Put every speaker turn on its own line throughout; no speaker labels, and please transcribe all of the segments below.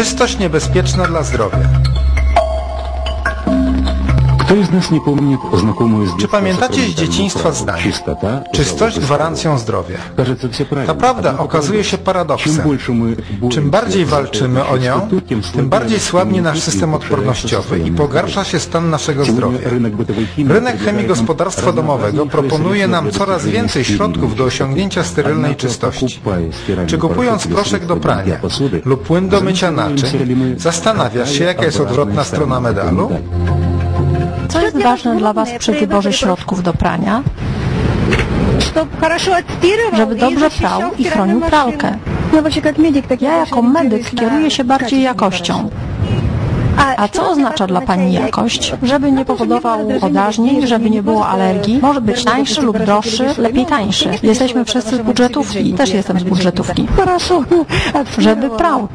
Czystość niebezpieczna dla zdrowia.
Kto z nas nie
Czy pamiętacie z dzieciństwa zdanie? Czystość gwarancją zdrowia. Ta prawda okazuje się paradoksem. Czym bardziej walczymy o nią, tym bardziej słabnie nasz system odpornościowy i pogarsza się stan naszego zdrowia.
Rynek chemii
gospodarstwa domowego proponuje nam coraz więcej środków do osiągnięcia sterylnej czystości. Czy kupując proszek do prania lub płyn do mycia naczyń, zastanawiasz się, jaka jest odwrotna strona medalu?
Co jest ważne dla Was przy wyborze środków do prania? Żeby dobrze prał i chronił pralkę. Ja jako medyk kieruję się bardziej jakością. A co oznacza dla Pani jakość? Żeby nie powodował odażnień, żeby nie było alergii. Może być tańszy lub droższy, lepiej tańszy. Jesteśmy wszyscy z budżetówki, też jestem z budżetówki. Żeby prał.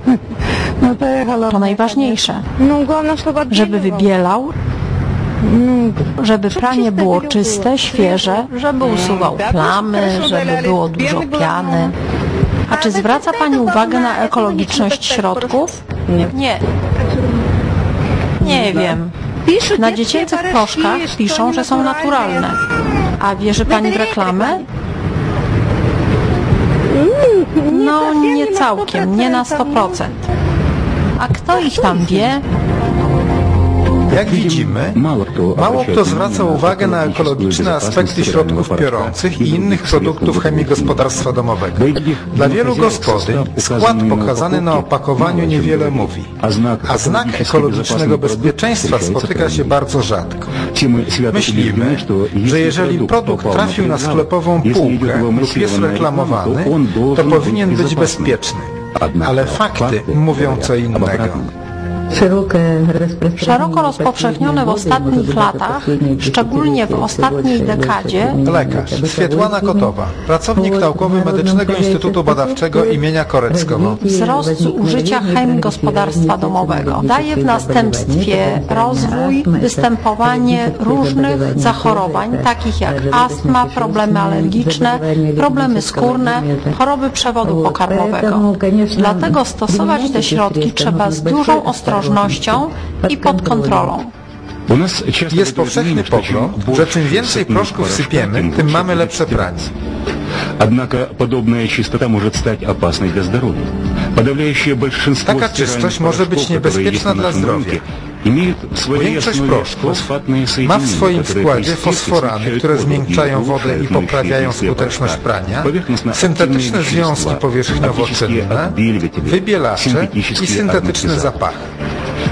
To najważniejsze. Żeby wybielał, żeby pranie było czyste, świeże, żeby usuwał plamy, żeby było dużo piany. A czy zwraca Pani uwagę na ekologiczność środków? Nie. Nie wiem. Na dziecięcych proszkach piszą, że są naturalne. A wierzy Pani w reklamę? No, nie całkiem, nie na 100%. A kto ich tam wie?
Jak widzimy,
mało kto
zwraca uwagę na ekologiczne aspekty środków piorących i innych produktów chemii gospodarstwa domowego.
Dla
wielu gospodyń skład pokazany na opakowaniu niewiele mówi,
a znak
ekologicznego bezpieczeństwa spotyka się bardzo rzadko. Myślimy, że jeżeli produkt trafił na sklepową półkę lub jest reklamowany, to powinien być bezpieczny. Ale fakty mówią co innego.
Szeroko rozpowszechnione w ostatnich latach, szczególnie w ostatniej dekadzie,
lekarz Swietłana Kotowa, pracownik naukowy Medycznego Instytutu Badawczego imienia Koreckiego.
Wzrost zużycia chem gospodarstwa domowego daje w następstwie rozwój, występowanie różnych zachorowań, takich jak astma, problemy alergiczne, problemy skórne, choroby przewodu pokarmowego. Dlatego stosować te środki trzeba z dużą ostrożnością i pod kontrolą.
У нас часто
Jest
бытует
powszechny
мнение, что чем
pogląd, że
больше
czym więcej
сыпного
proszków
порошка,
sypiemy,
тем
tym
лучше
mamy
будет
lepsze pranie.
Однако подобная чистота может стать опасной для здоровья. Подавляющее большинство
Taka
стиральных
czystość może być
порошков, которые есть
niebezpieczna
на
dla
нашем
zdrowia.
рынке, имеют в своей
Większość
основе
proszków
фосфатные
ma w
соединения,
swoim
которые
składzie
при стирке
fosforany,
смягчают
które
воду и
zmiękczają wodę
улучшают
i poprawiają
моющие
skuteczność
порошка.
prania,
Поверхностно-активные
syntetyczne związki
вещества,
powierzchniowo-czynne,
оптические отбеливатели,
wybielacze
синтетические
i syntetyczne
ароматизаторы.
zapachy.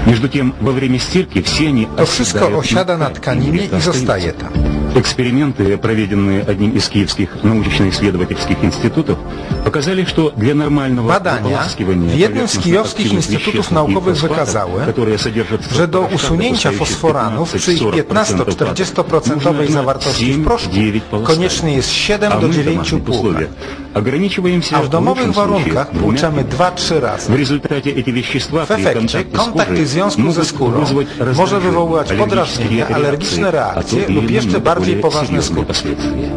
Между тем, во время стирки все они
To wszystko
оседают
osiada na
ткани
tkaninie
где-то
i zostaje
остаются.
tam.
Эксперименты, проведенные одним из киевских научно-исследовательских институтов, показали, что для нормального
Badania
ополаскивания
w jednym z kijowskich
поверхностно-активных
instytutów
веществ и
naukowych
фосфатов,
wykazały,
которые содержатся в
że do
порошках,
usunięcia
допускающих
fosforanów przy ich
15-40%
15-40% zawartości w proszku
7-9 полосканий.
konieczny jest 7
А
do
мы в
9
домашних
płuchań,
условиях ограничиваемся
a w
в
domowych
лучшем случае
warunkach
двумя
płuczemy 2-3 razy.
В результате эти вещества
W
при
efekcie
контакте с
kontakt
кожей
tych związków ze
могут
skórą
вызвать
może
раздражение,
wywoływać
аллергические
podrażnienia,
реакции,
alergiczne
а то
reakcje
и
lub jeszcze
намного
bardziej
более
poważne
серьезные
skutki.
последствия.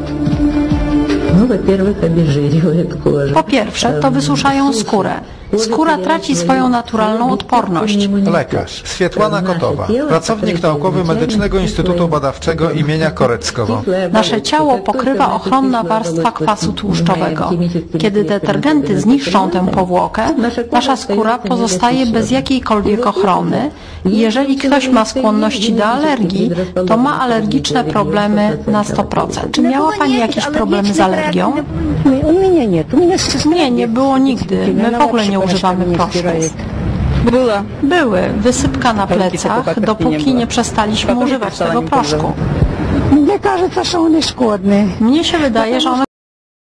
Ну, во-первых, обезжиривает кожу.
Po pierwsze, to wysuszają skórę. Skóra traci swoją naturalną odporność.
Lekarz Swietłana Kotowa, pracownik naukowy Medycznego Instytutu Badawczego imienia Koreckowo.
Nasze ciało pokrywa ochronna warstwa kwasu tłuszczowego. Kiedy detergenty zniszczą tę powłokę, nasza skóra pozostaje bez jakiejkolwiek ochrony. Jeżeli ktoś ma skłonności do alergii, to ma alergiczne problemy na 100%. Czy miała Pani jakieś problemy z alergią? Nie, nie było nigdy. My w ogóle nie używamy proszków.
Было.
Były. Wysypka na plecach, dopóki nie przestaliśmy używać tego proszku.
Мне кажется, что он и шкодный.
Mnie się wydaje, że one